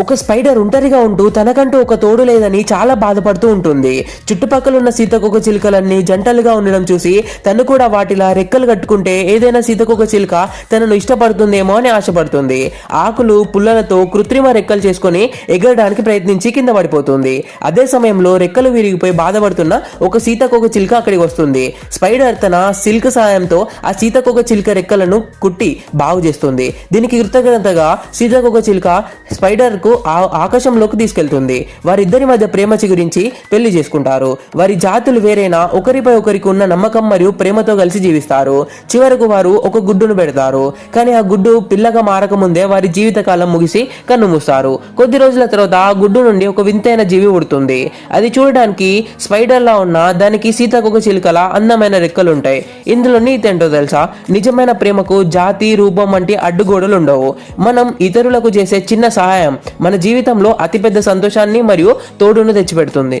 ఒక స్పైడర్ ఒంటరిగా ఉంటూ తనకంటూ ఒక తోడు లేదని చాలా బాధపడుతూ ఉంటుంది. చుట్టుపక్కల ఉన్న సీతకొక చిలుకలన్నీ జంటలుగా ఉండడం చూసి తను కూడా వాటిలా రెక్కలు కట్టుకుంటే ఏదైనా సీతకొక చిలుక తనను ఇష్టపడుతుందేమో అని ఆశపడుతుంది. ఆకులు పుల్లలతో కృత్రిమ రెక్కలు చేసుకొని ఎగరడానికి ప్రయత్నించి కింద పడిపోతుంది. అదే సమయంలో రెక్కలు విరిగిపోయి బాధపడుతున్న ఒక సీతకొక చిలుక అక్కడికి వస్తుంది. స్పైడర్ తన సిల్క్ సహాయంతో ఆ సీతకొక చిలుక రెక్కలను కుట్టి బాగు చేస్తుంది. దీనికి కృతజ్ఞతగా సీతకొక చిలుక స్పైడర్ కు ఆకాశంలోకి తీసుకెళ్తుంది. వారిద్దరి మధ్య ప్రేమ చిగురించి పెళ్ళి చేసుకుంటారు. వారి జాతులు వేరైనా ఒకరిపై ఒకరికి ఉన్న నమ్మకం మరియు ప్రేమతో కలిసి జీవిస్తారు. చివరకు వారు ఒక గుడ్డును పెడతారు. కానీ ఆ గుడ్డు పిల్లగా మారకముందే వారి జీవితకాలం ముగిసి కన్ను మూస్తారు. కొద్ది రోజుల తర్వాత ఆ గుడ్డు నుండి ఒక వింతైన జీవి ఉడుతుంది. అది చూడడానికి స్పైడర్లా ఉన్న దానికి సీతాకొక చిలుకల అందమైన రెక్కలు ఉంటాయి ఇందులో నీతేంటో తెలుసా? నిజమైన ప్రేమకు జాతి రూపం వంటి అడ్డుగోడలు ఉండవు మనం ఇతరులకు చేసే చిన్న సహాయం. మన జీవితంలో అతిపెద్ద సంతోషాన్ని మరియు తోడును తెచ్చిపెడుతుంది.